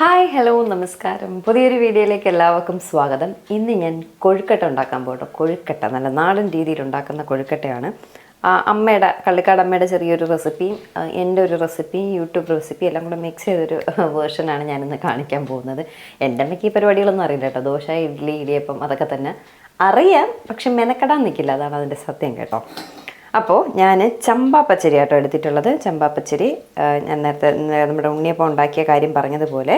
Hi hello നമസ്കാരം. പുതിയൊരു വീഡിയോയിലേക്ക് എല്ലാവർക്കും സ്വാഗതം. ഇന്ന് ഞാൻ കൊഴുക്കട്ട ഉണ്ടാക്കാൻ പോകട്ടോ. കൊഴുക്കട്ട നല്ല നാടൻ രീതിയിൽ ഉണ്ടാക്കുന്ന കൊഴുക്കട്ടയാണ്. അമ്മയുടെ കള്ളിക്കാട് അമ്മയുടെ ചെറിയൊരു റെസിപ്പിയും എന്റെ ഒരു റെസിപ്പിയും യൂട്യൂബ് റെസിപ്പി എല്ലാം കൂടെ മിക്സ് ചെയ്തൊരു വേർഷനാണ് ഞാനിന്ന് കാണിക്കാൻ പോകുന്നത്. എന്റെ അമ്മയ്ക്ക് ഈ പരിപാടികളൊന്നും അറിയില്ല കേട്ടോ. ദോശ ഇഡ്ഡലി ഇടിയപ്പം അതൊക്കെ തന്നെ അറിയാം. പക്ഷെ മെനക്കെടാൻ നിൽക്കില്ല അതാണ് അതിന്റെ സത്യം കേട്ടോ. അപ്പോൾ ഞാൻ ചമ്പാ പച്ചരി ആട്ടോ എടുത്തിട്ടുള്ളത്. ചമ്പാ പച്ചരി ഞാൻ നേരത്തെ നമ്മുടെ ഉണ്ണിയപ്പം ഉണ്ടാക്കിയ കാര്യം പറഞ്ഞതുപോലെ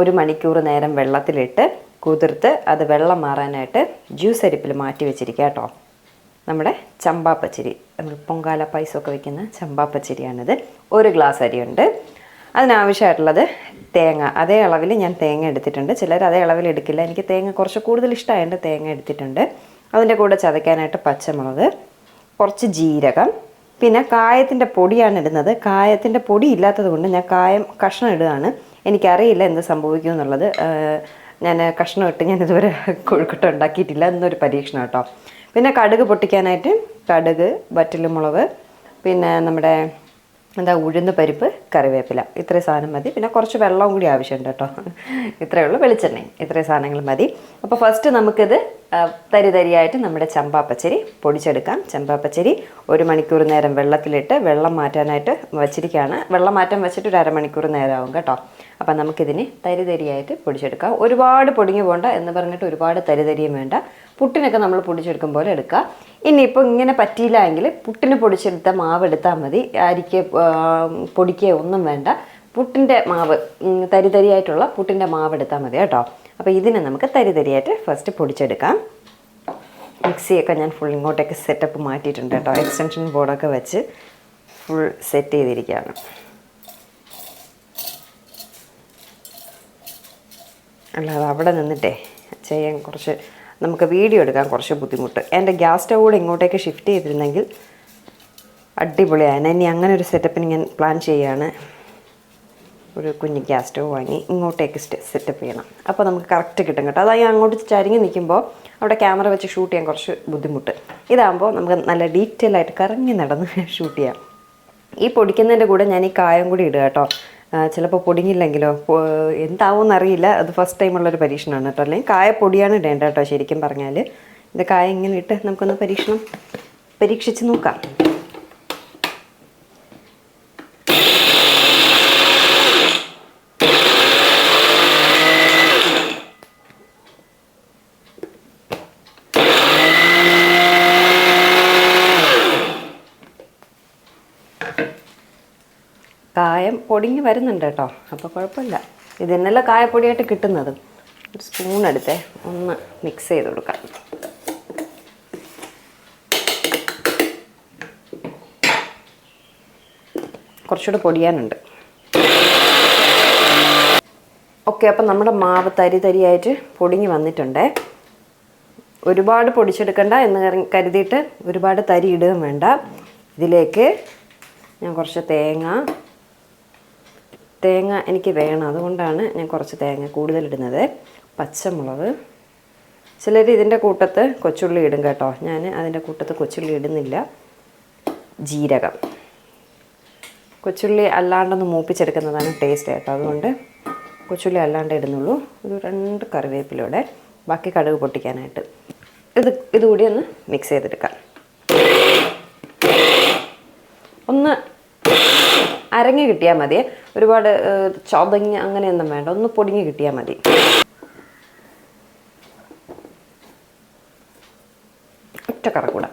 ഒരു മണിക്കൂർ നേരം വെള്ളത്തിലിട്ട് കുതിർത്ത് അത് വെള്ളം മാറാനായിട്ട് ജ്യൂസ് അരിപ്പിൽ മാറ്റി വെച്ചിരിക്കുക കേട്ടോ നമ്മുടെ ചമ്പാ പച്ചരി നമ്മൾ പൊങ്കാല പായസമൊക്കെ വെക്കുന്ന ചമ്പാ പച്ചരിയാണിത് ഒരു ഗ്ലാസ് അരിയുണ്ട്. അതിനാവശ്യമായിട്ടുള്ളത് തേങ്ങ. അതേ അളവിൽ ഞാൻ തേങ്ങ എടുത്തിട്ടുണ്ട്. ചിലർ അതേ അളവിൽ എടുക്കില്ല. എനിക്ക് തേങ്ങ കുറച്ച് കൂടുതൽ ഇഷ്ടമായതുകൊണ്ട് തേങ്ങ എടുത്തിട്ടുണ്ട്. അതിന്റെ കൂടെ ചതയ്ക്കാനായിട്ട് പച്ചമുളക് കുറച്ച് ജീരകം. പിന്നെ കായത്തിന്റെ പൊടിയാണ് ഇടുന്നത്. കായത്തിന്റെ പൊടി ഇല്ലാത്തത് കൊണ്ട് ഞാൻ കായം കഷ്ണം ഇടുകയാണ്. എനിക്കറിയില്ല എന്ത് സംഭവിക്കും എന്നുള്ളത്. ഞാൻ കഷ്ണം ഇട്ട് ഞാൻ ഇതുവരെ കൊഴുക്കട്ട ഉണ്ടാക്കിയിട്ടില്ല. എന്നൊരു പരീക്ഷണം കേട്ടോ. പിന്നെ കടുക് പൊട്ടിക്കാനായിട്ട് കടുക് വറ്റലുമുളക് പിന്നെ നമ്മുടെ എന്താ ഉഴുന്ന് പരിപ്പ് കറിവേപ്പില. ഇത്രയും സാധനം മതി. പിന്നെ കുറച്ച് വെള്ളവും കൂടി ആവശ്യമുണ്ട് കേട്ടോ. ഇത്രയേ ഉള്ളൂ. വെളിച്ചെണ്ണയും. ഇത്രയും സാധനങ്ങൾ മതി. അപ്പോൾ ഫസ്റ്റ് നമുക്കിത് തരി തരിയായിട്ട് നമ്മുടെ ചമ്പാപ്പച്ചരി പൊടിച്ചെടുക്കാം. ചമ്പാപ്പച്ചരി ഒരു മണിക്കൂർ നേരം വെള്ളത്തിലിട്ട് വെള്ളം മാറ്റാനായിട്ട് വച്ചിരിക്കുകയാണ്. വെള്ളം മാറ്റാൻ വെച്ചിട്ട് ഒരു അരമണിക്കൂർ നേരമാവും കേട്ടോ. അപ്പം നമുക്കിതിന് തരി തരിയായിട്ട് പൊടിച്ചെടുക്കാം. ഒരുപാട് പൊടിഞ്ഞു പോകണ്ട എന്ന് പറഞ്ഞിട്ട് ഒരുപാട് തരി തരിയും വേണ്ട. പുട്ടിനൊക്കെ നമ്മൾ പൊടിച്ചെടുക്കും പോലെ എടുക്കുക. ഇനിയിപ്പോൾ ഇങ്ങനെ പറ്റിയില്ല എങ്കിൽ പുട്ടിന് പൊടിച്ചെടുത്ത മാവ് എടുത്താൽ മതി. അരിക്ക് പൊടിക്കുക ഒന്നും വേണ്ട. പുട്ടിന്റെ മാവ് തരി തരിയായിട്ടുള്ള പുട്ടിന്റെ മാവ് എടുത്താൽ മതി കേട്ടോ. അപ്പോൾ ഇതിനെ നമുക്ക് തരി തരിയായിട്ട് ഫസ്റ്റ് പൊടിച്ചെടുക്കാം. മിക്സിയൊക്കെ ഞാൻ ഫുൾ ഇങ്ങോട്ടേക്ക് സെറ്റപ്പ് മാറ്റിയിട്ടുണ്ട് കേട്ടോ. എക്സ്റ്റൻഷൻ ബോർഡൊക്കെ വെച്ച് ഫുൾ സെറ്റ് ചെയ്തിരിക്കുകയാണ്. അല്ലാതെ അവിടെ നിന്നിട്ടേ ചെയ്യാൻ കുറച്ച് നമുക്ക് വീഡിയോ എടുക്കാൻ കുറച്ച് ബുദ്ധിമുട്ട്. എന്റെ ഗ്യാസ് സ്റ്റവ് കൂടെ ഇങ്ങോട്ടേക്ക് ഷിഫ്റ്റ് ചെയ്തിരുന്നെങ്കിൽ അടിപൊളിയാണ് ഇനി അങ്ങനെ ഒരു സെറ്റപ്പിന് ഞാൻ പ്ലാൻ ചെയ്യുകയാണ് ഒരു കുഞ്ഞ് ഗ്യാസ് സ്റ്റവ് വാങ്ങി ഇങ്ങോട്ടേക്ക് സെറ്റപ്പ് ചെയ്യണം. അപ്പോൾ നമുക്ക് കറക്റ്റ് കിട്ടും കേട്ടോ. അതായത് അങ്ങോട്ട് ചരിഞ്ഞ് നിൽക്കുമ്പോൾ അവിടെ ക്യാമറ വെച്ച് ഷൂട്ട് ചെയ്യാൻ കുറച്ച് ബുദ്ധിമുട്ട്. ഇതാകുമ്പോൾ നമുക്ക് നല്ല ഡീറ്റെയിൽ ആയിട്ട് കറങ്ങി നടന്ന് ഷൂട്ട് ചെയ്യാം. ഈ പൊടിക്കുന്നതിന്റെ കൂടെ ഞാൻ ഈ കായം കൂടി ഇടുക കേട്ടോ. ചിലപ്പോൾ പൊടിഞ്ഞില്ലെങ്കിലോ എന്താവുമെന്ന് അറിയില്ല അത് ഫസ്റ്റ് ടൈം ടൈമുള്ളൊരു പരീക്ഷണമാണ് കേട്ടോ. അല്ലെങ്കിൽ കായപ്പൊടിയാണ് ഇടേണ്ടത് കേട്ടോ ശരിക്കും പറഞ്ഞാൽ ഇത് കായ ഇങ്ങനെ ഇട്ട് നമുക്കൊന്ന് പരീക്ഷണം പരീക്ഷിച്ച് നോക്കാം. കായം പൊടിഞ്ഞ് വരുന്നുണ്ട് കേട്ടോ. അപ്പോൾ കുഴപ്പമില്ല. ഇത് തന്നെയല്ല കായപ്പൊടിയായിട്ട് കിട്ടുന്നത്. ഒരു സ്പൂൺ എടുത്തേ. ഒന്ന് മിക്സ് ചെയ്ത് കൊടുക്കാം. കുറച്ചുകൂടെ പൊടിയാനുണ്ട്. ഓക്കെ അപ്പം നമ്മുടെ മാവ് തരി തരിയായിട്ട് പൊടിഞ്ഞ് വന്നിട്ടുണ്ട്. ഒരുപാട് പൊടിച്ചെടുക്കണ്ട എന്ന് കരു- കരുതിയിട്ട് ഒരുപാട് തരി ഇടുകയും വേണ്ട. ഇതിലേക്ക് ഞാൻ കുറച്ച് തേങ്ങ തേങ്ങ എനിക്ക് വേണം. അതുകൊണ്ടാണ് ഞാൻ കുറച്ച് തേങ്ങ കൂടുതലിടുന്നത്. പച്ചമുളക്. ചിലർ ഇതിന്റെ കൂട്ടത്ത് കൊച്ചുള്ളി ഇടും കേട്ടോ. ഞാൻ അതിന്റെ കൂട്ടത്ത് കൊച്ചുള്ളി ഇടുന്നില്ല. ജീരകം. കൊച്ചുള്ളി അല്ലാണ്ടൊന്ന് മൂപ്പിച്ചെടുക്കുന്നതാണ് ടേസ്റ്റ് കേട്ടോ. അതുകൊണ്ട് കൊച്ചുള്ളി അല്ലാണ്ട് ഇടുന്നുള്ളൂ. ഒരു രണ്ട് കറിവേപ്പിലൂടെ. ബാക്കി കടുക് പൊട്ടിക്കാനായിട്ട്. ഇത് ഇതുകൂടി ഒന്ന് മിക്സ് ചെയ്തെടുക്കാം. ഒന്ന് അരങ്ങി കിട്ടിയാൽ മതി. ഒരുപാട് ചതങ്ങി അങ്ങനെയൊന്നും വേണ്ട. ഒന്ന് പൊടിഞ്ഞ് കിട്ടിയാൽ മതി. ഒറ്റ കറക്കൂടാ.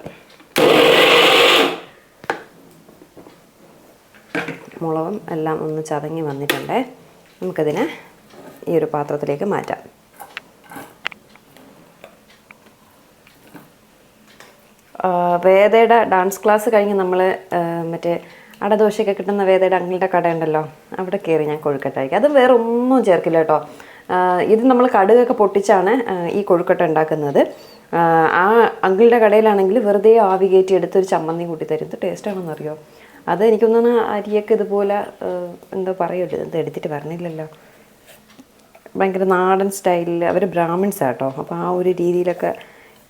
മുളകും എല്ലാം ഒന്ന് ചതങ്ങി വന്നിട്ടുണ്ട്. നമുക്കതിനെ ഈ ഒരു പാത്രത്തിലേക്ക് മാറ്റാം. വേദയുടെ ഡാൻസ് ക്ലാസ് കഴിഞ്ഞ് നമ്മൾ മറ്റേ അടദോശയൊക്കെ കിട്ടുന്ന വേദയുടെ അങ്കിളുടെ കടയുണ്ടല്ലോ അവിടെ കയറി ഞാൻ കൊഴുക്കട്ട അതും വേറെ ഒന്നും ചേർക്കില്ല കേട്ടോ. ഇത് നമ്മൾ കടുകൊക്കെ പൊട്ടിച്ചാണ് ഈ കൊഴുക്കട്ട ഉണ്ടാക്കുന്നത്. ആ, അങ്കിളുടെ കടയിലാണെങ്കിൽ വെറുതെ ആവി കയറ്റി എടുത്ത് ഒരു ചമ്മന്തി കൂട്ടി തരും. ഇത് ടേസ്റ്റ് ആണെന്ന് അറിയോ അത് എനിക്കൊന്നും അരിയൊക്കെ ഇതുപോലെ എന്താ എന്തോ പറയുമല്ലോ ഇത് എടുത്തിട്ട് പറഞ്ഞില്ലല്ലോ ഭയങ്കര നാടൻ സ്റ്റൈലിൽ അവർ ബ്രാഹ്മിൺസ് ആട്ടോ അപ്പോൾ ആ ഒരു രീതിയിലൊക്കെ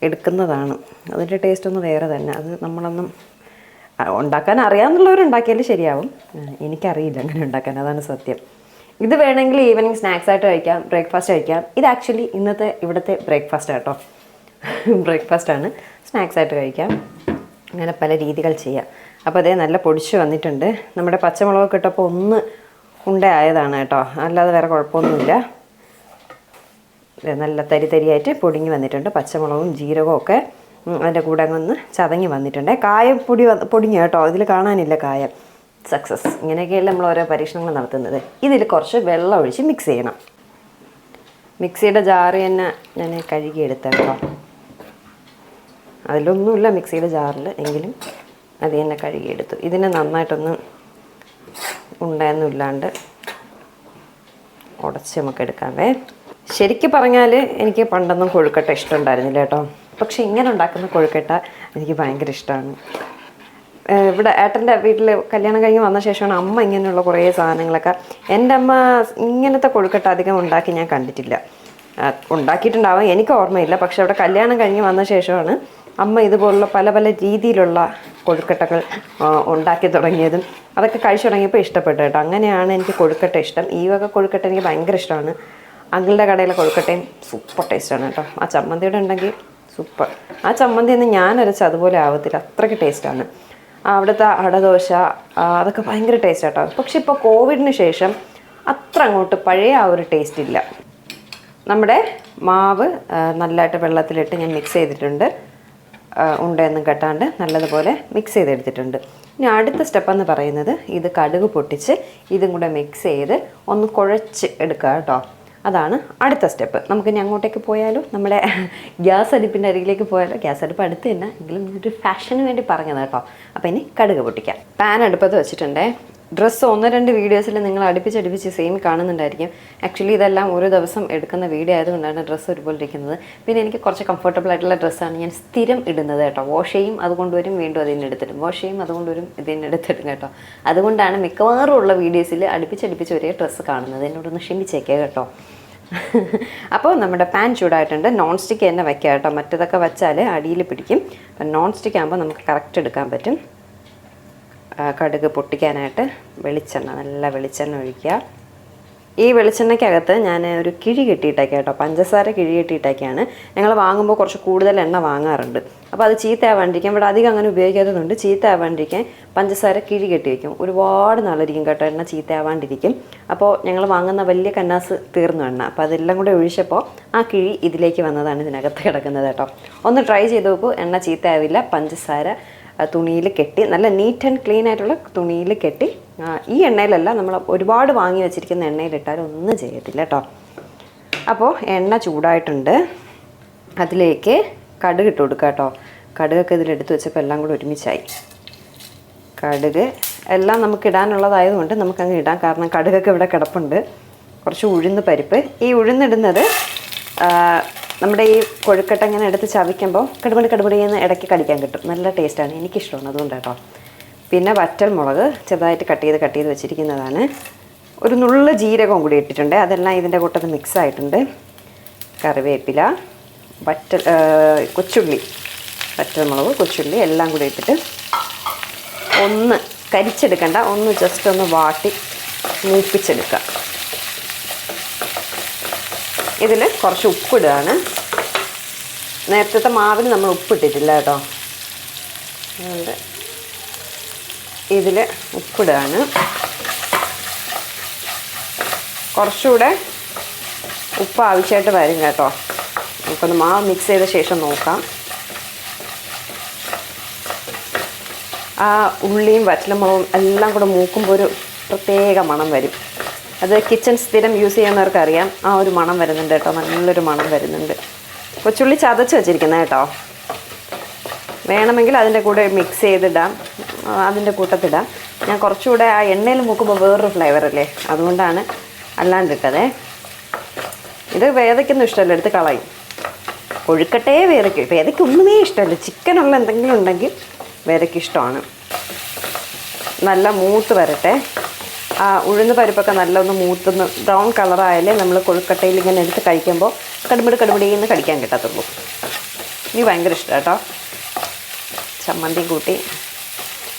എടുക്കുന്നതാണ്. അതിന്റെ ടേസ്റ്റ് ഒന്ന് വേറെ തന്നെ. അത് നമ്മളൊന്നും ആ, അറിയാവുന്നുള്ളവർ ഉണ്ടാക്കിയാൽ ശരിയാവും. എനിക്കറിയില്ല അങ്ങനെ ഉണ്ടാക്കാൻ അതാണ് സത്യം. ഇത് വേണമെങ്കിൽ ഈവനിങ് സ്നാക്സ് ആയിട്ട് കഴിക്കാം ബ്രേക്ക്ഫാസ്റ്റ് കഴിക്കാം. ഇത് ആക്ച്വലി ഇന്നത്തെ ഇവിടുത്തെ ബ്രേക്ക്ഫാസ്റ്റ് കേട്ടോ ബ്രേക്ക്ഫാസ്റ്റ് ആണ്. സ്നാക്സ് ആയിട്ട് കഴിക്കാം. അങ്ങനെ പല രീതികൾ ചെയ്യാം. അപ്പോൾ അതേ നല്ല പൊടിച്ച് വന്നിട്ടുണ്ട്. നമ്മുടെ പച്ചമുളകൊക്കെ ഇട്ടപ്പോൾ ഒന്ന് ഉണ്ടായതാണ് കേട്ടോ. അല്ലാതെ വേറെ കുഴപ്പമൊന്നുമില്ല. നല്ല തരി തരിയായിട്ട് പൊടിഞ്ഞ് വന്നിട്ടുണ്ട്. പച്ചമുളകും ജീരകവും ഒക്കെ. അതിന്റെ കൂടെ അങ്ങ് ഒന്ന് ചതങ്ങി വന്നിട്ടുണ്ട്. കായം പൊടി പൊടിഞ്ഞ കേട്ടോ. ഇതിൽ കാണാനില്ല കായ. സക്സസ് ഇങ്ങനെയൊക്കെയല്ലേ നമ്മൾ ഓരോ പരീക്ഷണങ്ങൾ നടത്തുന്നത്. ഇതിൽ കുറച്ച് വെള്ളം ഒഴിച്ച് മിക്സ് ചെയ്യണം. മിക്സിയുടെ ജാറ് തന്നെ ഞാൻ കഴുകി കേട്ടോ. അതിലൊന്നുമില്ല മിക്സിയുടെ ജാറിൽ എങ്കിലും അത് തന്നെ കഴുകിയെടുത്തു ഇതിനെ നന്നായിട്ടൊന്ന് ഉണ്ടായെന്നില്ലാണ്ട് ഉടച്ച് നമുക്ക് എടുക്കാമേ ശരിക്കും പറഞ്ഞാൽ എനിക്ക് പണ്ടൊന്നും കൊഴുക്കട്ട ഇഷ്ടമുണ്ടായിരുന്നില്ല കേട്ടോ. പക്ഷെ ഇങ്ങനെ ഉണ്ടാക്കുന്ന കൊഴുക്കട്ട എനിക്ക് ഭയങ്കര ഇഷ്ടമാണ്. ഇവിടെ ഏട്ടന്റെ വീട്ടിൽ കല്യാണം കഴിഞ്ഞ് വന്ന ശേഷമാണ് അമ്മ ഇങ്ങനെയുള്ള കുറേ സാധനങ്ങളൊക്കെ എന്റെ അമ്മ ഇങ്ങനത്തെ കൊഴുക്കട്ട അധികം ഉണ്ടാക്കി ഞാൻ കണ്ടിട്ടില്ല. ഉണ്ടാക്കിയിട്ടുണ്ടാവാം എനിക്ക് ഓർമ്മയില്ല. പക്ഷെ അവിടെ കല്യാണം കഴിഞ്ഞ് വന്ന ശേഷമാണ് അമ്മ ഇതുപോലുള്ള പല പല രീതിയിലുള്ള കൊഴുക്കട്ടകൾ ഉണ്ടാക്കി തുടങ്ങിയതും അതൊക്കെ കഴിച്ചു തുടങ്ങിയപ്പോൾ ഇഷ്ടപ്പെട്ടു കേട്ടോ. അങ്ങനെയാണ് എനിക്ക് കൊഴുക്കട്ട ഇഷ്ടം. ഈ വക കൊഴുക്കട്ട എനിക്ക് ഭയങ്കര ഇഷ്ടമാണ്. അങ്കിളുടെ കടയിലെ കൊഴുക്കട്ടയും സൂപ്പർ ടേസ്റ്റാണ് കേട്ടോ. ആ ചമ്മന്തിയുടെ ഉണ്ടെങ്കിൽ സൂപ്പർ. ആ ചമ്മന്തി ഒന്നും ഞാൻ അരച്ച അതുപോലെ ആവത്തില്ല. അത്രയ്ക്ക് ടേസ്റ്റാണ്. അവിടുത്തെ അടദോശ അതൊക്കെ ഭയങ്കര ടേസ്റ്റ് ആട്ടോ പക്ഷെ ഇപ്പോൾ കോവിഡിന് ശേഷം അത്ര അങ്ങോട്ട് പഴയ ആ ഒരു ടേസ്റ്റ് ഇല്ല. നമ്മുടെ മാവ് നല്ലതായിട്ട് വെള്ളത്തിലിട്ട് ഞാൻ മിക്സ് ചെയ്തിട്ടുണ്ട്. ഉണ്ടെന്നും കെട്ടാണ്ട് നല്ലതുപോലെ മിക്സ് ചെയ്തെടുത്തിട്ടുണ്ട്. ഇനി അടുത്ത സ്റ്റെപ്പ് എന്ന് പറയുന്നത് ഇത് കടുക് പൊട്ടിച്ച് ഇതും കൂടെ മിക്സ് ചെയ്ത് ഒന്ന് കുഴച്ച് എടുക്കുക കേട്ടോ അതാണ് അടുത്ത സ്റ്റെപ്പ്. നമുക്ക് നമുക്കിനി അങ്ങോട്ടേക്ക് പോയാലോ? നമ്മുടെ ഗ്യാസ് അടുപ്പിന്റെ അരികിലേക്ക് പോയാലോ? ഗ്യാസ് അടുപ്പ് അടുത്ത് തന്നെ. എങ്കിലും ഒരു ഫാഷന് വേണ്ടി പറഞ്ഞത് കേട്ടോ. അപ്പോൾ ഇനി കടുക് പൊട്ടിക്കാം. പാൻ അടുപ്പത്ത് വെച്ചിട്ടുണ്ടേ. ഡ്രസ്സ് ഒന്ന് രണ്ട് വീഡിയോസിൽ നിങ്ങൾ അടുപ്പിച്ചടുപ്പിച്ച് സെയിം കാണുന്നുണ്ടായിരിക്കും. ആക്ച്വലി ഇതെല്ലാം ഒരു ദിവസം എടുക്കുന്ന വീഡിയോ ആയതുകൊണ്ടാണ് ഡ്രസ്സ് ഒരുപോലെ ഇരിക്കുന്നത്. പിന്നെ എനിക്ക് കുറച്ച് കംഫർട്ടബിൾ ആയിട്ടുള്ള ഡ്രസ്സാണ് ഞാൻ സ്ഥിരം ഇടുന്നത് കേട്ടോ. വാഷ് ചെയ്യും അതുകൊണ്ട് വരും വീണ്ടും അതിന് എടുത്തിടും. വാഷ് ചെയ്യും അതുകൊണ്ട് വരും ഇതിന് എടുത്തിടും കേട്ടോ. അതുകൊണ്ടാണ് മിക്കവാറും ഉള്ള വീഡിയോസിൽ അടുപ്പിച്ചടുപ്പിച്ച് ഒരേ ഡ്രസ്സ് കാണുന്നത്. എന്നോടൊന്ന് ക്ഷമിച്ചേക്കുക കേട്ടോ. അപ്പോൾ നമ്മുടെ പാൻ ചൂടായിട്ടുണ്ട്. നോൺ സ്റ്റിക്ക് തന്നെ വയ്ക്കുക കേട്ടോ. മറ്റേതൊക്കെ വെച്ചാൽ അടിയിൽ പിടിക്കും. അപ്പം നോൺ സ്റ്റിക്ക് ആകുമ്പോൾ നമുക്ക് കറക്റ്റ് എടുക്കാൻ പറ്റും. കടുക് പൊട്ടിക്കാനായിട്ട് വെളിച്ചെണ്ണ നല്ല വെളിച്ചെണ്ണ ഒഴിക്കുക. ഈ വെളിച്ചെണ്ണയ്ക്കകത്ത് ഞാൻ ഒരു കിഴി കെട്ടിയിട്ടേക്കാം കേട്ടോ. പഞ്ചസാര കിഴി കെട്ടിയിട്ടേക്കാണ്. ഞങ്ങൾ വാങ്ങുമ്പോൾ കുറച്ച് കൂടുതൽ എണ്ണ വാങ്ങാറുണ്ട്. അപ്പോൾ അത് ചീത്തയാവാണ്ടിരിക്കാൻ ഇവിടെ അധികം അങ്ങനെ ഉപയോഗിക്കാത്തതുകൊണ്ട് ചീത്തയാവാണ്ടിരിക്കാൻ പഞ്ചസാര കിഴി കെട്ടി വയ്ക്കും ഒരുപാട് നാളിരിക്കും കേട്ടോ എണ്ണ ചീത്തയാവാണ്ടിരിക്കും. അപ്പോൾ ഞങ്ങൾ വാങ്ങുന്ന വലിയ കന്നാസ് തീർന്നു എണ്ണ. അപ്പോൾ അതെല്ലാം കൂടെ ഒഴിച്ചപ്പോൾ ആ കിഴി ഇതിലേക്ക് വന്നതാണ് ഇതിനകത്ത് കിടക്കുന്നത് കേട്ടോ. ഒന്ന് ട്രൈ ചെയ്ത് നോക്കൂ. എണ്ണ ചീത്തയാവില്ല. പഞ്ചസാര തുണിയിൽ കെട്ടി നല്ല നീറ്റ് ആൻഡ് ക്ലീൻ ആയിട്ടുള്ള തുണിയിൽ കെട്ടി ഈ എണ്ണയിലല്ല നമ്മൾ ഒരുപാട് വാങ്ങി വെച്ചിരിക്കുന്ന എണ്ണയിലിട്ടാൽ ഒന്നും ചെയ്യത്തില്ല കേട്ടോ. അപ്പോൾ എണ്ണ ചൂടായിട്ടുണ്ട്. അതിലേക്ക് കടുക് ഇട്ട് കൊടുക്കുക കേട്ടോ. കടുകൊക്കെ ഇതിലെടുത്ത് വെച്ചപ്പോൾ എല്ലാം കൂടി ഒരുമിച്ചായി. കടുക് എല്ലാം നമുക്ക് ഇടാനുള്ളതായതുകൊണ്ട് നമുക്കങ്ങ് ഇടാം. കാരണം കടുകൊക്കെ ഇവിടെ കിടപ്പുണ്ട്. കുറച്ച് ഉഴുന്ന് പരിപ്പ്. ഈ ഉഴുന്നിടുന്നത് നമ്മുടെ ഈ കൊഴുക്കട്ട ഇങ്ങനെ എടുത്ത് ചവിക്കുമ്പോൾ കടുപടി കടുപടി എന്ന് ഇടയ്ക്ക് കടിക്കാൻ കിട്ടും. നല്ല ടേസ്റ്റാണ്. എനിക്കിഷ്ടമാണ്. അതുകൊണ്ട് കേട്ടോ. പിന്നെ വറ്റൽ മുളക് ചെറുതായിട്ട് കട്ട് ചെയ്ത് കട്ട് ചെയ്ത് വെച്ചിരിക്കുന്നതാണ്. ഒരു നുള്ള ജീരകവും കൂടി ഇട്ടിട്ടുണ്ട്. അതെല്ലാം ഇതിന്റെ കൂട്ടത്തിൽ മിക്സ് ആയിട്ടുണ്ട്. കറിവേപ്പില. വറ്റൽ ആ, കൊച്ചുള്ളി വറ്റൽമുളക് കൊച്ചുള്ളി എല്ലാം കൂടി ഇട്ടിട്ട് ഒന്ന് കരിച്ചെടുക്കണ്ട. ഒന്ന് ജസ്റ്റ് ഒന്ന് വാട്ടി മൂപ്പിച്ചെടുക്കുക. ഇതിൽ കുറച്ച് ഉപ്പിടുകയാണ് നേരത്തെ മാവിൽ നമ്മൾ ഉപ്പിട്ടിട്ടില്ല കേട്ടോ. അതുകൊണ്ട് ഇതിൽ ഉപ്പിടുകയാണ് കുറച്ചുകൂടെ ഉപ്പ് ആവശ്യമായിട്ട് വരും കേട്ടോ. നമുക്കൊന്ന് മാവ് മിക്സ് ചെയ്ത ശേഷം നോക്കാം. ആ ഉള്ളിയും വറ്റലമുളകും എല്ലാം കൂടെ മൂക്കുമ്പോൾ ഒരു പ്രത്യേക മണം വരും. അത് കിച്ചൺ സ്ഥിരം യൂസ് ചെയ്യുന്നവർക്ക് അറിയാം ആ ഒരു മണം വരുന്നുണ്ട് കേട്ടോ. നല്ലൊരു മണം വരുന്നുണ്ട്. കൊച്ചുള്ളി ചതച്ച് വെച്ചിരിക്കുന്നത് കേട്ടോ. വേണമെങ്കിൽ അതിന്റെ കൂടെ മിക്സ് ചെയ്തിടാം. അതിന്റെ കൂട്ടത്തിടാം. ഞാൻ കുറച്ചുകൂടെ ആ എണ്ണയിൽ മൂക്കുമ്പോൾ വേറൊരു ഫ്ലേവർ അല്ലേ? അതുകൊണ്ടാണ് അല്ലാണ്ടിട്ടതേ. ഇത് വേദയ്ക്കൊന്നും ഇഷ്ടമല്ല. എടുത്ത് കളയും. കൊഴുക്കട്ടേ വേദയ്ക്ക് വേദയ്ക്ക് ഒന്നുമേ ഇഷ്ടമല്ല. ചിക്കനുള്ള എന്തെങ്കിലും ഉണ്ടെങ്കിൽ വേദയ്ക്ക് ഇഷ്ടമാണ്. നല്ല മൂത്ത് വരട്ടെ. ആ ഉഴുന്ന് പരിപ്പൊക്കെ നല്ല ഒന്ന് മൂത്തുന്ന ബ്രൗൺ കളറായാലേ നമ്മൾ കൊഴുക്കട്ടയിൽ ഇങ്ങനെ എടുത്ത് കഴിക്കുമ്പോൾ കടുമ്പിടി കടുമ്പിടി എന്ന് കടിക്കാൻ കിട്ടത്തുള്ളൂ. എനിക്ക് ഭയങ്കര ഇഷ്ടം കേട്ടോ. ചമ്മന്തി കൂട്ടി.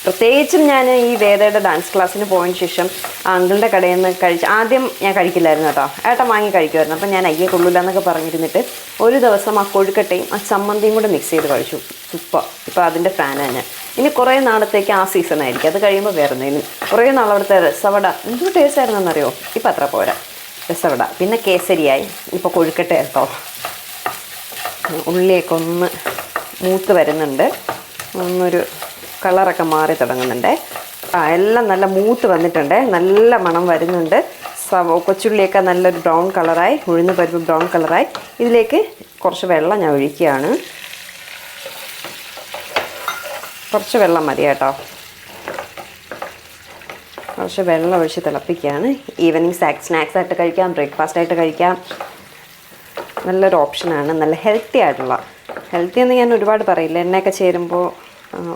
പ്രത്യേകിച്ചും ഞാൻ ഈ വേദയുടെ ഡാൻസ് ക്ലാസ്സിന് പോയതിന് ശേഷം അങ്കിളുടെ കടയിൽ നിന്ന് കഴിച്ച് ആദ്യം ഞാൻ കഴിക്കില്ലായിരുന്നു കേട്ടോ. ഏട്ടൻ വാങ്ങി കഴിക്കുമായിരുന്നു. അപ്പം ഞാൻ അയ്യേ കൊള്ളില്ല എന്നൊക്കെ പറഞ്ഞിരുന്നിട്ട് ഒരു ദിവസം ആ കൊഴുക്കട്ടയും ആ ചമ്മന്തിയും കൂടെ മിക്സ് ചെയ്ത് കഴിച്ചു. സൂപ്പർ. ഇപ്പോൾ അതിന്റെ ഫാൻ ഞാൻ ഇനി കുറേ നാളത്തേക്ക് ആ സീസൺ ആയിരിക്കും. അത് കഴിയുമ്പോൾ വേറെ കുറേ നാൾ അവിടുത്തെ രസവട. എന്തൊരു ടേസ്റ്റ് ആയിരുന്നെന്നറിയോ ഇപ്പം അത്ര പോരാ. രസവട. പിന്നെ കേസരിയായി. ഇപ്പോൾ കൊഴുക്കട്ട കേട്ടോ ഉള്ളിയൊക്കെ ഒന്ന് മൂത്ത് വരുന്നുണ്ട്. ഒന്നൊരു കളറൊക്കെ മാറി തുടങ്ങുന്നുണ്ട്. ആ എല്ലാം നല്ല മൂത്ത് വന്നിട്ടുണ്ട്. നല്ല മണം വരുന്നുണ്ട്. സവ കൊച്ചുള്ളിയൊക്കെ നല്ലൊരു ബ്രൗൺ കളറായി ഉഴുന്ന് പരിപ്പ് ബ്രൗൺ കളറായി. ഇതിലേക്ക് കുറച്ച് വെള്ളം ഞാൻ ഒഴിക്കുകയാണ്. കുറച്ച് വെള്ളം മതി കേട്ടോ. കുറച്ച് വെള്ളം ഒഴിച്ച് തിളപ്പിക്കുകയാണ്. ഈവനിങ് സ്നാക്സ് സ്നാക്സ് ആയിട്ട് കഴിക്കാം ബ്രേക്ക്ഫാസ്റ്റ് ആയിട്ട് കഴിക്കാം. നല്ലൊരു ഓപ്ഷനാണ് നല്ല ഹെൽത്തി ആയിട്ടുള്ള. ഹെൽത്തി എന്ന് ഞാൻ ഒരുപാട് പറയില്ല. എണ്ണയൊക്കെ ചേരുമ്പോൾ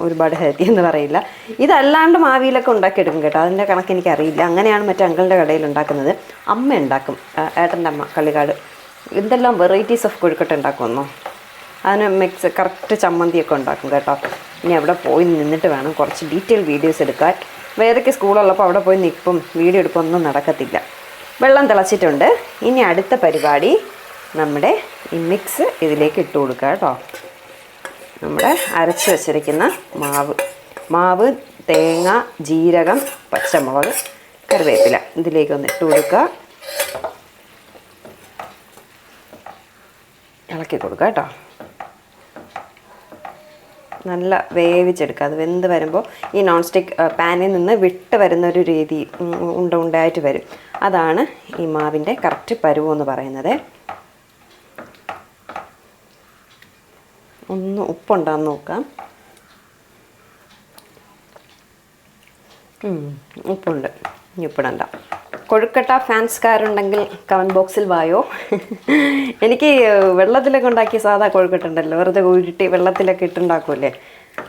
ഒരുപാട് ഹെൽത്തി എന്ന് പറയില്ല. ഇതല്ലാണ്ട് മാവിയിലൊക്കെ ഉണ്ടാക്കിയെടുക്കും കേട്ടോ. അതിന്റെ കണക്ക് എനിക്കറിയില്ല. അങ്ങനെയാണ് മറ്റേ അങ്കളുടെ കടയിൽ ഉണ്ടാക്കുന്നത്. അമ്മ ഉണ്ടാക്കും. ഏട്ടന്റെ അമ്മ കള്ളിക്കാട്. എന്തെല്ലാം വെറൈറ്റീസ് ഓഫ് കൊഴുക്കട്ട ഉണ്ടാക്കുമെന്നോ? അതിന് മിക്സ് കറക്റ്റ് ചമ്മന്തിയൊക്കെ ഉണ്ടാക്കും കേട്ടോ. ഇനി അവിടെ പോയി നിന്നിട്ട് വേണം കുറച്ച് ഡീറ്റെയിൽ വീഡിയോസ് എടുക്കാൻ. വേദയ്ക്ക് സ്കൂളുള്ളപ്പോൾ അവിടെ പോയി നിൽപ്പും വീഡിയോ എടുപ്പൊന്നും നടക്കത്തില്ല. വെള്ളം തിളച്ചിട്ടുണ്ട്. ഇനി അടുത്ത പരിപാടി നമ്മുടെ ഈ മിക്സ് ഇതിലേക്ക് ഇട്ട് കൊടുക്കുക കേട്ടോ. നമ്മുടെ അരച്ച് വെച്ചിരിക്കുന്ന മാവ്. മാവ് തേങ്ങ ജീരകം പച്ചമുളക് കറിവേപ്പില. ഇതിലേക്ക് ഒന്ന് ഇട്ട് കൊടുക്കുക. ഇളക്കി കൊടുക്കുക കേട്ടോ. നല്ല വേവിച്ചെടുക്കുക. അത് വെന്ത് വരുമ്പോൾ ഈ നോൺ സ്റ്റിക്ക് പാനിൽ നിന്ന് വിട്ട് വരുന്ന ഒരു രീതി ഉണ്ട ഉണ്ടായിട്ട് വരും. അതാണ് ഈ മാവിന്റെ കറക്റ്റ് പരുവെന്ന് പറയുന്നത്. ഒന്ന് ഉപ്പുണ്ടാന്ന് നോക്കാം. ഉപ്പുണ്ട്. ഉപ്പിടണ്ട. കൊഴുക്കട്ട ഫാൻസ്കാരുണ്ടെങ്കിൽ കമന്റ് ബോക്സിൽ വായോ. എനിക്ക് വെള്ളത്തിലൊക്കെ ഉണ്ടാക്കിയ സാധാ കൊഴുക്കട്ട ഉണ്ടല്ലോ. വെറുതെ ഉരുട്ടി വെള്ളത്തിലൊക്കെ ഇട്ടുണ്ടാക്കൂലേ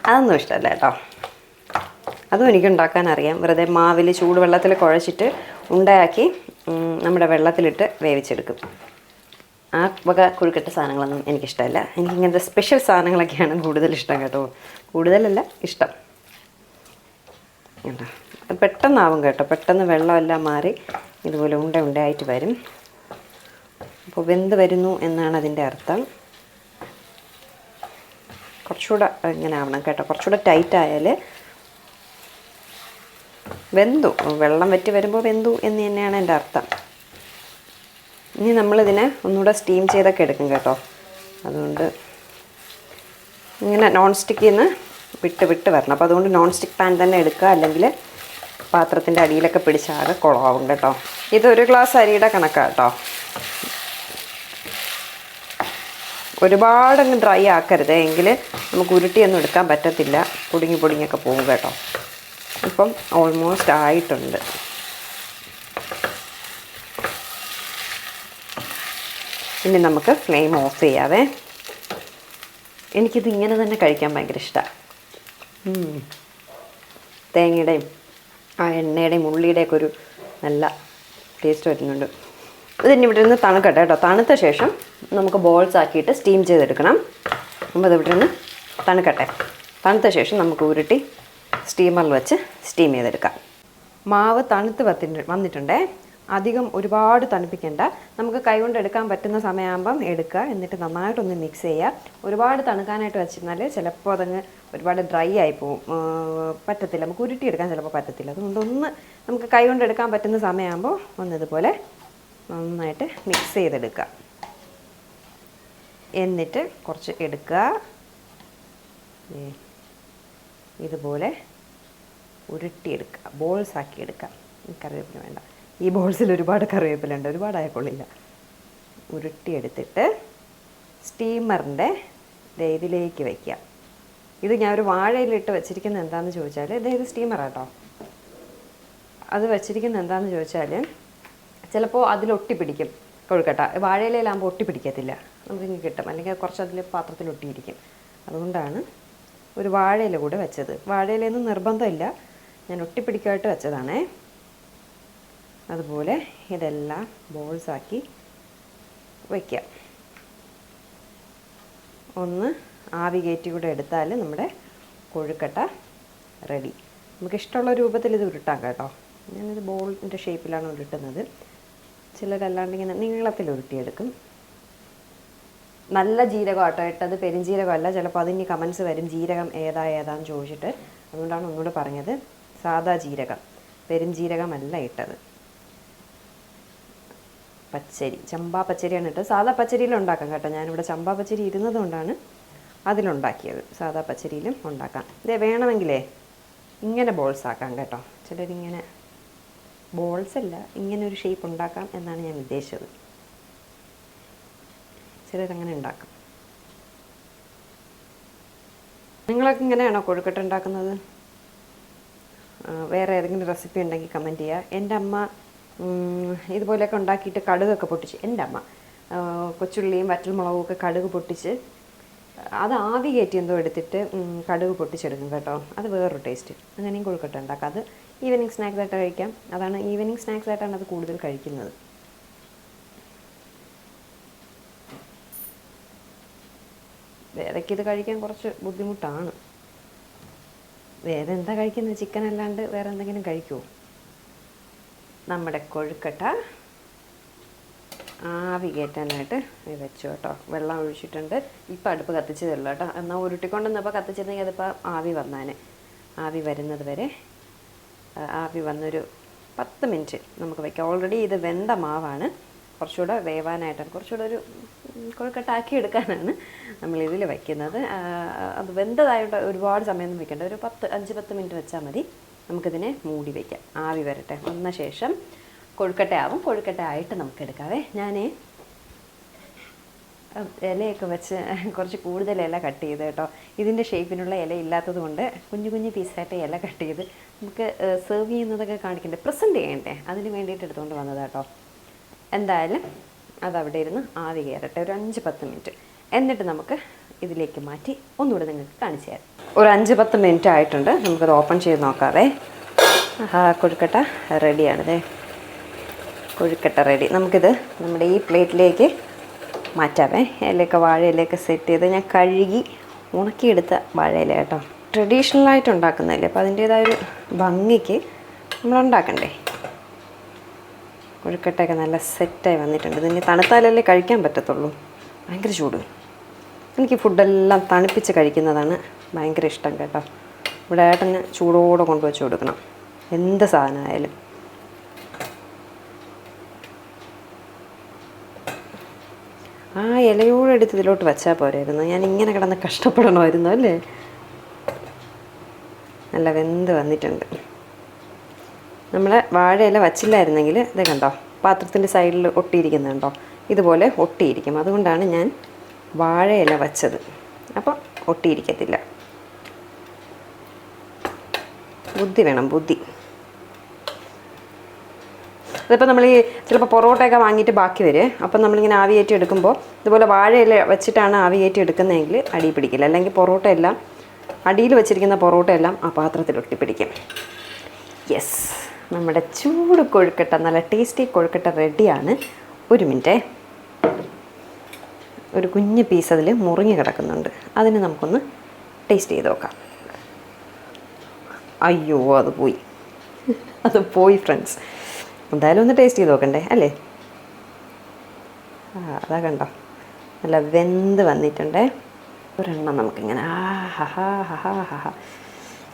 അതൊന്നും ഇഷ്ടമല്ല കേട്ടോ. അതും എനിക്ക് ഉണ്ടാക്കാൻ അറിയാം. വെറുതെ മാവിൽ ചൂടുവെള്ളത്തിൽ കുഴച്ചിട്ട് ഉണ്ടയാക്കി നമ്മുടെ വെള്ളത്തിലിട്ട് വേവിച്ചെടുക്കും. ആ വക കുഴുക്കട്ട സാധനങ്ങളൊന്നും എനിക്കിഷ്ടമല്ല. എനിക്ക് ഇങ്ങനത്തെ സ്പെഷ്യൽ സാധനങ്ങളൊക്കെയാണ് കൂടുതൽ ഇഷ്ടം കേട്ടോ. കൂടുതലല്ല ഇഷ്ടം. കേട്ടോ പെട്ടെന്നാവും കേട്ടോ. പെട്ടെന്ന് വെള്ളമെല്ലാം മാറി ഇതുപോലെ ഉണ്ട ഉണ്ടയായിട്ട് വരും. അപ്പോൾ വെന്ത് വരുന്നു എന്നാണ് അതിന്റെ അർത്ഥം. കുറച്ചുകൂടെ ഇങ്ങനെ ആവണം കേട്ടോ. കുറച്ചുകൂടെ ടൈറ്റ് ആയാൽ വെന്തു. വെള്ളം വറ്റി വരുമ്പോൾ വെന്തു എന്ന് തന്നെയാണ് എന്റെ അർത്ഥം. ഇനി നമ്മളിതിനെ ഒന്നുകൂടെ സ്റ്റീം ചെയ്തൊക്കെ എടുക്കും കേട്ടോ. അതുകൊണ്ട് ഇങ്ങനെ നോൺ സ്റ്റിക്കിൽ നിന്ന് വിട്ട് വിട്ട് വരണം. അപ്പോൾ അതുകൊണ്ട് നോൺ സ്റ്റിക്ക് പാൻ തന്നെ എടുക്കുക. അല്ലെങ്കിൽ പാത്രത്തിന്റെ അടിയിലൊക്കെ പിടിച്ചാകെ കുളമാവും കേട്ടോ. ഇതൊരു ഗ്ലാസ് അരിയുടെ കണക്കാണ് കേട്ടോ. ഒരുപാടങ്ങ് ഡ്രൈ ആക്കരുത്. എങ്കിൽ നമുക്ക് ഉരുട്ടിയൊന്നും എടുക്കാൻ പറ്റത്തില്ല. പൊടിങ്ങി പൊടിങ്ങിയൊക്കെ പോകും കേട്ടോ. ഇപ്പം ഓൾമോസ്റ്റ് ആയിട്ടുണ്ട്. ഇനി നമുക്ക് ഫ്ലെയിം ഓഫ് ചെയ്യാവേ. എനിക്കിത് ഇങ്ങനെ തന്നെ കഴിക്കാൻ ഭയങ്കര ഇഷ്ടമാണ് തേങ്ങയുടെയും ആ എണ്ണയുടെയും ഉള്ളിയുടെയൊക്കെ ഒരു നല്ല ടേസ്റ്റ് വരുന്നുണ്ട്. ഇതിന് ഇവിടെ നിന്ന് തണുക്കട്ടെ കേട്ടോ. തണുത്ത ശേഷം നമുക്ക് ബോൾസ് ആക്കിയിട്ട് സ്റ്റീം ചെയ്തെടുക്കണം. അപ്പോൾ ഇത് ഇവിടെ നിന്ന് തണുക്കട്ടെ. തണുത്ത ശേഷം നമുക്ക് ഉരുട്ടി സ്റ്റീമറിൽ വെച്ച് സ്റ്റീം ചെയ്തെടുക്കാം. മാവ് തണുത്ത് വന്നിട്ടുണ്ടേ. അധികം ഒരുപാട് തണുപ്പിക്കേണ്ട. നമുക്ക് കൈകൊണ്ട് എടുക്കാൻ പറ്റുന്ന സമയമാകുമ്പം എടുക്കുക. എന്നിട്ട് നന്നായിട്ടൊന്ന് മിക്സ് ചെയ്യുക. ഒരുപാട് തണുക്കാനായിട്ട് വെച്ചിരുന്നാൽ ചിലപ്പോൾ അതങ്ങ് ഒരുപാട് ഡ്രൈ ആയി ആ, പറ്റത്തില്ല. നമുക്ക് ഉരുട്ടിയെടുക്കാൻ ചിലപ്പോൾ പറ്റത്തില്ല. അതുകൊണ്ട് ഒന്ന് നമുക്ക് കൈകൊണ്ട് എടുക്കാൻ പറ്റുന്ന സമയമാകുമ്പോൾ ഒന്ന് ഇതുപോലെ നന്നായിട്ട് മിക്സ് ചെയ്തെടുക്കുക. എന്നിട്ട് കുറച്ച് എടുക്കുക. ഇതുപോലെ ഉരുട്ടിയെടുക്കുക. ബോൾസ് ആക്കി എടുക്കുക. കറിവേപ്പിന് വേണ്ട. ഈ ബോൾസിൽ ഒരുപാട് കറിവേപ്പിലുണ്ട് ഒരുപാടായ കൊള്ളില്ല ഉരുട്ടിയെടുത്തിട്ട് സ്റ്റീമറിന്റെ ഇതിലേക്ക് വയ്ക്കുക ഇത് ഞാൻ ഒരു വാഴയിലിട്ട് വെച്ചിരിക്കുന്നത് എന്താണെന്ന് ചോദിച്ചാൽ ഇത് ഇത് സ്റ്റീമറാട്ടോ അത് വെച്ചിരിക്കുന്നത് എന്താണെന്ന് ചോദിച്ചാൽ ചിലപ്പോൾ അതിൽ ഒട്ടിപ്പിടിക്കും കൊഴുക്കട്ട. വാഴയിലയിലാകുമ്പോൾ ഒട്ടിപ്പിടിക്കത്തില്ല നമുക്കിങ്ങനെ കിട്ടും. അല്ലെങ്കിൽ കുറച്ച് അതിൽ പാത്രത്തിൽ ഒട്ടിയിരിക്കും. അതുകൊണ്ടാണ് ഒരു വാഴയില കൂടെ വെച്ചത്. വാഴയിലൊന്നും നിർബന്ധമില്ല. ഞാൻ ഒട്ടിപ്പിടിക്കായിട്ട് വെച്ചതാണേ. അതുപോലെ ഇതെല്ലാം ബോൾസാക്കി വയ്ക്കാം ഒന്ന് ആവി കയറ്റി കൂടെ എടുത്താൽ നമ്മുടെ കൊഴുക്കട്ട റെഡി നമുക്ക് ഇഷ്ടമുള്ള രൂപത്തിൽ ഇത് ഉരുട്ടാം കേട്ടോ. ഞാനിത് ബോളിന്റെ ഷേപ്പിലാണ് ഉരുട്ടുന്നത്. ചിലരല്ലാണ്ട് ഇങ്ങനെ നീളത്തിൽ ഉരുട്ടിയെടുക്കും. നല്ല ജീരകം ആട്ടോ ഇട്ടത് പെരുംജീരകമല്ല ചിലപ്പോൾ അതിന് കമൻസ് വരും ജീരകം ഏതാ ഏതാന്ന് ചോദിച്ചിട്ട്. അതുകൊണ്ടാണ് ഒന്നുകൂടെ പറഞ്ഞത് സാദാ ജീരകം. പെരുംജീരകമല്ല ഇട്ടത്. പച്ചരി ചമ്പാ പച്ചരിയാണ് കേട്ടോ. സാധാ പച്ചരിയിലും ഉണ്ടാക്കാം കേട്ടോ. ഞാനിവിടെ ചമ്പാ പച്ചരി ഇരുന്നത് കൊണ്ടാണ് അതിലുണ്ടാക്കിയത്. സാധാ പച്ചരിയിലും ഉണ്ടാക്കാം. ഇതേ വേണമെങ്കിലേ ഇങ്ങനെ ബോൾസ് ആക്കാം കേട്ടോ. ചിലരിങ്ങനെ ബോൾസ് അല്ല ഇങ്ങനെ ഒരു ഷേപ്പ് ഉണ്ടാക്കാം എന്നാണ് ഞാൻ ഉദ്ദേശിച്ചത്. ചിലരങ്ങനെ ഉണ്ടാക്കാം. നിങ്ങളൊക്കെ ഇങ്ങനെയാണോ കൊഴുക്കട്ട ഉണ്ടാക്കുന്നത്? വേറെ ഏതെങ്കിലും റെസിപ്പി ഉണ്ടെങ്കിൽ കമന്റ് ചെയ്യുക. എന്റെ അമ്മ ഇതുപോലെയൊക്കെ ഉണ്ടാക്കിയിട്ട് കടുകൊക്കെ പൊട്ടിച്ച്. എന്റെ അമ്മ കൊച്ചുള്ളിയും വറ്റൽമുളകും ഒക്കെ കടുക് പൊട്ടിച്ച് അത് ആവി കയറ്റി എന്തോ എടുത്തിട്ട് കടുക് പൊട്ടിച്ചെടുക്കും കേട്ടോ. അത് വേറൊരു ടേസ്റ്റ് അങ്ങനെയും കൊഴുക്കട്ട ഉണ്ടാക്കാം. അത് ഈവനിങ് സ്നാക്സ് ആയിട്ട് കഴിക്കാം. അതാണ് ഈവനിങ് സ്നാക്സ് ആയിട്ടാണ് അത് കൂടുതൽ കഴിക്കുന്നത്. വേദയ്ക്ക് ഇത് കഴിക്കാൻ കുറച്ച് ബുദ്ധിമുട്ടാണ്. വേറെ എന്താ കഴിക്കുന്നത്? ചിക്കൻ അല്ലാണ്ട് വേറെ എന്തെങ്കിലും കഴിക്കുമോ നമ്മുടെ കൊഴുക്കട്ട ആവി കയറ്റാനായിട്ട് വെച്ചു കേട്ടോ. വെള്ളം ഒഴിച്ചിട്ടുണ്ട്. ഇപ്പം അടുപ്പ് കത്തിച്ചതല്ലോ കേട്ടോ. എന്നാൽ ഉരുട്ടിക്കൊണ്ടുവന്നപ്പോൾ കത്തിച്ചിരുന്നെങ്കിൽ അതിപ്പോൾ ആവി വന്നാനെ. ആവി വരുന്നത് വരെ ആവി വന്നൊരു പത്ത് മിനിറ്റ് നമുക്ക് വയ്ക്കാം ഓൾറെഡി ഇത് വെന്ത മാവാണ്. കുറച്ചുകൂടെ വേവാനായിട്ടാണ്. കുറച്ചുകൂടെ ഒരു കൊഴുക്കട്ടാക്കി എടുക്കാനാണ് നമ്മൾ ഇതിൽ വയ്ക്കുന്നത് അത് വെന്തതായിട്ട് ഒരുപാട് സമയമൊന്നും വയ്ക്കേണ്ട ഒരു പത്ത് അഞ്ച് പത്ത് മിനിറ്റ് വെച്ചാൽ മതി. നമുക്കിതിനെ മൂടി വയ്ക്കാം ആവി വരട്ടെ. വന്ന ശേഷം കൊഴുക്കട്ട ആവും. കൊഴുക്കട്ട ആയിട്ട് നമുക്ക് എടുക്കാവേ. ഞാൻ ഇലയൊക്കെ വെച്ച് കുറച്ച് കൂടുതൽ ഇല കട്ട് ചെയ്ത് കേട്ടോ. ഇതിന്റെ ഷേപ്പിനുള്ള ഇല ഇല്ലാത്തത് കൊണ്ട് കുഞ്ഞു കുഞ്ഞു പീസായിട്ട് ഇല കട്ട് ചെയ്ത് നമുക്ക് സെർവ് ചെയ്യുന്നതൊക്കെ കാണിക്കണ്ടേ? പ്രസന്റ് ചെയ്യണ്ടേ? അതിന് വേണ്ടിയിട്ട് എടുത്തുകൊണ്ട് വന്നത് കേട്ടോ. എന്തായാലും അതവിടെ ഇരുന്ന് ആവി കയറട്ടെ. ഒരു അഞ്ച് പത്ത് മിനിറ്റ്. എന്നിട്ട് നമുക്ക് ഇതിലേക്ക് മാറ്റി ഒന്നുകൂടെ നിങ്ങൾക്ക് കാണിച്ചു തരാം. ഒരു അഞ്ച് പത്ത് മിനിറ്റ് ആയിട്ടുണ്ട്. നമുക്കത് ഓപ്പൺ ചെയ്ത് നോക്കാവേ. കൊഴുക്കട്ട റെഡിയാണിതേ. കൊഴുക്കട്ട റെഡി. നമുക്കിത് നമ്മുടെ ഈ പ്ലേറ്റിലേക്ക് മാറ്റാമേ ഇലയൊക്കെ വാഴയിലൊക്കെ സെറ്റ് ചെയ്ത് ഞാൻ കഴുകി ഉണക്കിയെടുത്ത വാഴയില കേട്ടോ. ട്രഡീഷണൽ ആയിട്ട് ഉണ്ടാക്കുന്നതല്ലേ? അപ്പോൾ അതിന്റേതായൊരു ഭംഗിക്ക് നമ്മൾ ഉണ്ടാക്കണ്ടേ? കൊഴുക്കട്ടയൊക്കെ നല്ല സെറ്റായി വന്നിട്ടുണ്ട്. ഇതിന് തണുത്താലല്ലേ കഴിക്കാൻ പറ്റത്തുള്ളൂ. ഭയങ്കര ചൂട്. എനിക്ക് ഫുഡെല്ലാം തണുപ്പിച്ച് കഴിക്കുന്നതാണ് ഭയങ്കര ഇഷ്ടം കേട്ടോ. ഇവിടെ ഏട്ടന് ചൂടോടെ കൊണ്ടുവച്ച് കൊടുക്കണം. എന്ത് സാധനമായാലും. ആ ഇലയോടെ എടുത്ത് ഇതിലോട്ട് വെച്ചാൽ പോരായിരുന്നു. ഞാൻ ഇങ്ങനെ കിടന്ന് കഷ്ടപ്പെടണമായിരുന്നു അല്ലേ? നല്ല വെന്ത് വന്നിട്ടുണ്ട്. നമ്മൾ വാഴയില വച്ചില്ലായിരുന്നെങ്കിൽ ഇത് കണ്ടോ? പാത്രത്തിന്റെ സൈഡിൽ ഒട്ടിയിരിക്കുന്നുണ്ടോ ഇതുപോലെ ഒട്ടിയിരിക്കും. അതുകൊണ്ടാണ് ഞാൻ വാഴയില വച്ചത്. അപ്പോൾ ഒട്ടിയിരിക്കത്തില്ല. ബുദ്ധി വേണം ബുദ്ധി. അതിപ്പോൾ നമ്മൾ ഈ ചിലപ്പോൾ പൊറോട്ടയൊക്കെ വാങ്ങിയിട്ട് ബാക്കി വരും. അപ്പം നമ്മളിങ്ങനെ ആവിയേറ്റി എടുക്കുമ്പോൾ ഇതുപോലെ വാഴയില വെച്ചിട്ടാണ് ആവിയേറ്റി എടുക്കുന്നതെങ്കിൽ അടി പിടിക്കില്ല. അല്ലെങ്കിൽ പൊറോട്ട എല്ലാം അടിയിൽ വെച്ചിരിക്കുന്ന പൊറോട്ട എല്ലാം ആ പാത്രത്തിൽ ഒട്ടിപ്പിടിക്കും യെസ് നമ്മുടെ ചൂട് കൊഴുക്കട്ട നല്ല ടേസ്റ്റി കൊഴുക്കട്ട റെഡിയാണ്. ഒരു മിനിറ്റേ. ഒരു കുഞ്ഞ് പീസ് അതിൽ മുറിഞ്ഞ് കിടക്കുന്നുണ്ട്. അതിന് നമുക്കൊന്ന് ടേസ്റ്റ് ചെയ്ത് നോക്കാം. അയ്യോ അത് പോയി. അത് പോയി ഫ്രണ്ട്സ് എന്തായാലും ഒന്ന് ടേസ്റ്റ് ചെയ്ത് നോക്കണ്ടേ അല്ലേ? ആ അതാ കണ്ടോ. നല്ല വെന്ത് വന്നിട്ടുണ്ടേ. ഒരെണ്ണം നമുക്കിങ്ങനെ ആ ഹഹാ ഹഹാ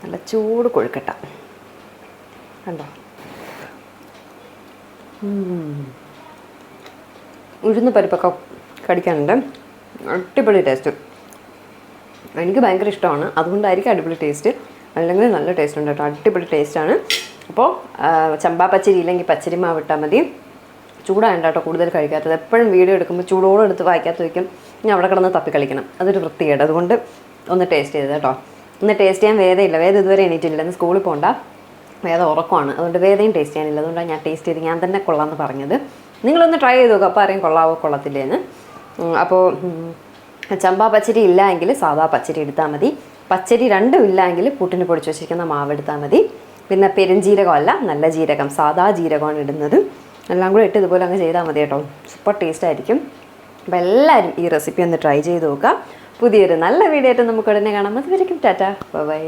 നല്ല ചൂട് കൊഴുക്കട്ട. കണ്ടോ? ഉഴുന്ന് പരിപ്പൊക്കെ കടിക്കാനുണ്ട്. അടിപൊളി ടേസ്റ്റ്. എനിക്ക് ഭയങ്കര ഇഷ്ടമാണ്. അതുകൊണ്ടായിരിക്കും അടിപൊളി ടേസ്റ്റ്. അല്ലെങ്കിൽ നല്ല ടേസ്റ്റ് ഉണ്ട് കേട്ടോ. അടിപൊളി ടേസ്റ്റാണ് അപ്പോൾ ചമ്പാ പച്ചരി ഇല്ലെങ്കിൽ പച്ചരി മാവ് ഇട്ടാൽ മതി. ചൂടാണ് കേട്ടോ കൂടുതൽ കഴിക്കാത്തത്. എപ്പോഴും വീഡിയോ എടുക്കുമ്പോൾ ചൂടോടെ എടുത്ത് വായിക്കാത്ത വയ്ക്കും. ഇനി അവിടെ കിടന്ന് തപ്പി കളിക്കണം. അതൊരു വൃത്തികേട്. അതുകൊണ്ട് ഒന്ന് ടേസ്റ്റ് ചെയ്ത് കേട്ടോ. ഒന്ന് ടേസ്റ്റ് ചെയ്യാൻ വേദയില്ല. വേദ ഇതുവരെ എണീറ്റില്ല ഇന്ന് സ്കൂളിൽ പോകണ്ട വേദ ഉറക്കമാണ് അതുകൊണ്ട് വേദയും ടേസ്റ്റ് ചെയ്യാനില്ല. അതുകൊണ്ടാണ് ഞാൻ ടേസ്റ്റ് ചെയ്ത് ഞാൻ തന്നെ കൊള്ളാമെന്ന് പറഞ്ഞത്. നിങ്ങളൊന്ന് ട്രൈ ചെയ്ത് നോക്കുക അപ്പോൾ ആരെയും കൊള്ളാവോ കൊള്ളത്തില്ലേന്ന്. അപ്പോൾ ചമ്പാ പച്ചരി ഇല്ല എങ്കിൽ പച്ചരി എടുത്താൽ മതി. പച്ചരി രണ്ടും ഇല്ല എങ്കിൽ പുട്ടിന് പൊടിച്ച് വെച്ചിരിക്കുന്ന മാവ് എടുത്താൽ മതി. പിന്നെ പെരുംജീരകമല്ല നല്ല ജീരകം സാധാ ജീരകമാണ് ഇടുന്നത്. എല്ലാം കൂടെ ഇട്ട് ഇതുപോലെ അങ്ങ് ചെയ്താൽ മതി കേട്ടോ. സൂപ്പർ ടേസ്റ്റ് ആയിരിക്കും. അപ്പോൾ എല്ലാവരും ഈ റെസിപ്പി ഒന്ന് ട്രൈ ചെയ്ത് നോക്കുക. പുതിയൊരു നല്ല വീഡിയോ ആയിട്ട് നമുക്ക് ഉടനെ കാണാം. അതുവരെയും ടാറ്റ. ബൈ.